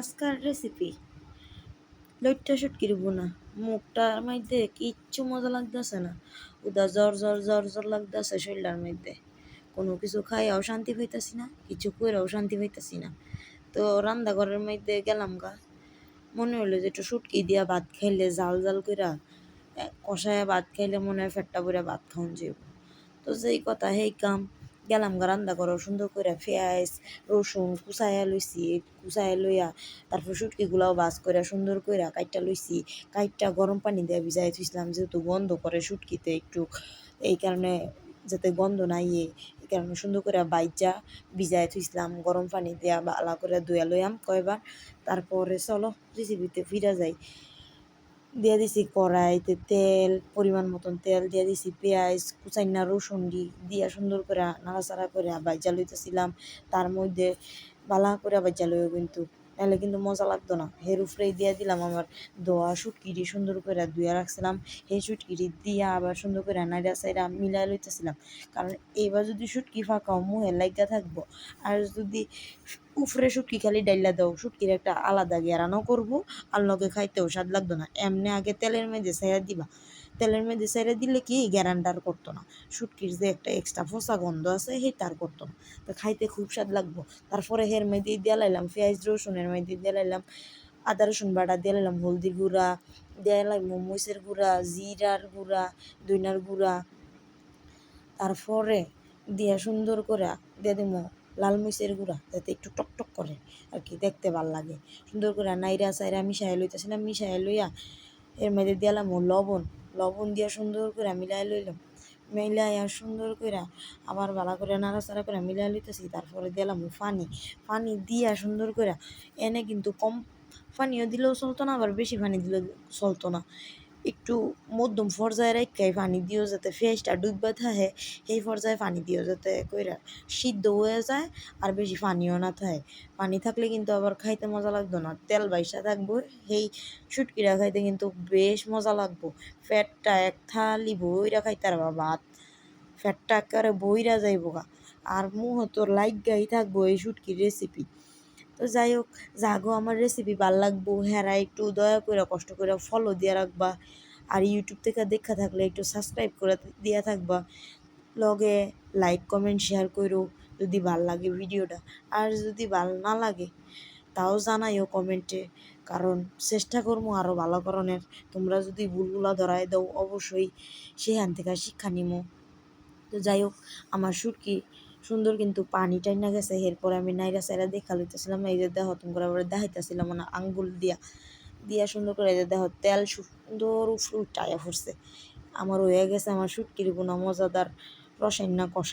আজকার রেসিপি লইট্টা শুটকির বোনা। মুখটার মধ্যে কিচ্ছু মজা লাগতেছে না। উদা জ্বর জ্বর জ্বর জ্বর লাগতেছে শরীরটার মধ্যে কোনো কিছু খাইয়াও শান্তি পাইতাছি না, কিছু কইরাও শান্তি পাইতাছি না। তো রান্নাঘরের মধ্যে গেলাম গা। মনে হলো যে একটু শুটকি দিয়া ভাত খাইলে জাল জাল কইরা কষায় ভাত খাইলে মনে হয় ফেটটা পরে ভাত খাওয়ান যাইব। তো যেই কথা হেই কাম। গেলাম গা, রান্না করো, সুন্দর করে পেঁয়াজ, রসুন কুচাইয়া লইছি, কুচাইয়া লইয়া তারপর শুটকিগুলাও বাস করে সুন্দর করে কাইটটা লইছি। কাইটটা গরম পানি দিয়ে ভিজাই থুইছিলাম, যেহেতু গন্ধ করে শুটকিতে একটু, এই কারণে যাতে গন্ধ না ইয়ে এই কারণে সুন্দর করে বাইজা ভিজাই থুইছিলাম, গরম পানি দিয়া বালা করে ধুয়া লইয়াম কয়বার। তারপরে চলো রেসিপিতে ফিরা যাই। দিয়ে দিছি কড়াইতে তেল, পরিমাণ মতন তেল দিয়ে দিছি পেঁয়াজ, কুচাইনা, রসুন দি, দিয়া সুন্দর করে নাড়াচাড়া করে বাইজা লইতেছিলাম তার মধ্যে বালা করে বাইজা লইও কিন্তু। নাহলে কিন্তু মজা লাগতো না। হের উপরেই দিয়ে দিলাম আমার দোয়া শুটকিরি সুন্দর করে ধুয়ে রাখছিলাম। সেই শুটকিরি দিয়া আবার সুন্দর করে নাইরা সাইরা মিলাই লইতেছিলাম। কারণ এইবার যদি শুটকি ফাঁকাও, মুহে লাইগা থাকব। আর যদি উফরে শুটকি খালি ডাইলা দাও, শুটকির একটা আলাদা গেরানো করব, আর লগে খাইতেও স্বাদ লাগতো না। এমনি আগে তেলের মধ্যে সাইয়া দিবা। তেলের মধ্যে সাইরা দিলে কি? গ্যারান্ডার করতো না। শুটকির যে একটা এক্সট্রা ফসা গন্ধ আছে সেই তার করতো না। তো খাইতে খুব স্বাদ লাগবো। তারপরে হের মধ্যে দিয়ে লাইলাম পেঁয়াজ, রসুনের মধ্যে দিয়ে লাইলাম আদা, রসুন বাটা দিয়ে লাইলাম হলদি গুঁড়া, দিয়ে লাইলাম মরিচের গুঁড়া, জিরার গুঁড়া দইনার গুঁড়া। তারপরে দিয়া সুন্দর করে দিয়ে দিব লাল মরিচের গুঁড়া, যাতে একটু টকটক করে আর কি, দেখতে ভালো লাগে। সুন্দর করে নাইরা সাইরা মিশাই লইতেছিলাম মিশাই লইয়া এর মধ্যে দিলাম লবণ। লবণ দিয়া সুন্দর করে মিলাই লইলাম। মিলাইয়া সুন্দর করে আবার ভালো করে নাড়াচাড়া করে মিলাই লইতেছি, তারপরে দিলাম পানি। পানি দিয়া সুন্দর করে এনে কিন্তু কম পানিও দিলেও চলতো না, আবার বেশি পানি দিলেও চলতো না। একটু মধ্যম পর্যায়ে রেখাই পানি দিও যাতে ফেসটা ডুববা থাকে সেই পর্যায়ে পানি দিও যাতে কইরা সিদ্ধ হয়ে যায় আর বেশি পানিও না থাকে। পানি থাকলে কিন্তু আবার খাইতে মজা লাগতো না। তেল বাইসা থাকব, সেই শুটকিটা খাইতে কিন্তু বেশ মজা লাগবো। ফ্যাটটা এক থালি বইরা খাইতে পারবা ভাত ফ্যাটটা একেবারে বইরা যাইবো আর মুহ তোর লাইক গাই থাকব এই শুটকির রেসিপি তো যাই হোক জাগো আমার রেসিপি ভালো লাগবো। হেরা একটু দয়া করে কষ্ট করে ফলো দিয়ে রাখবা। আর ইউটিউব থেকে দেখা থাকলে একটু সাবস্ক্রাইব করে দিয়া থাকবা। লগে লাইক কমেন্ট শেয়ার করো যদি ভালো লাগে ভিডিওটা। আর যদি ভালো না লাগে, তাও জানাইও কমেন্টে কারণ চেষ্টা করব আরও ভালো করণের। তোমরা যদি ভুলগুলা ধরাই দাও, অবশ্যই সেখান থেকে শিক্ষা নিমো। তো যাই হোক, আমার সুটকি সুন্দর কিন্তু পানি টাইনা গেছে। এরপর আমি নাইরা সাইরা দেখা লইতেছিলাম, এই যে দেহ তুমি করে দেখাইতেছিলাম মানে আঙ্গুল দিয়া দিয়া সুন্দর করে যে দেহ তেল সুন্দর উফরু উঠাইয়া ফুরছে। আমার হয়ে গেছে আমার সুটকির গুণা মজাদার রসায়না কষা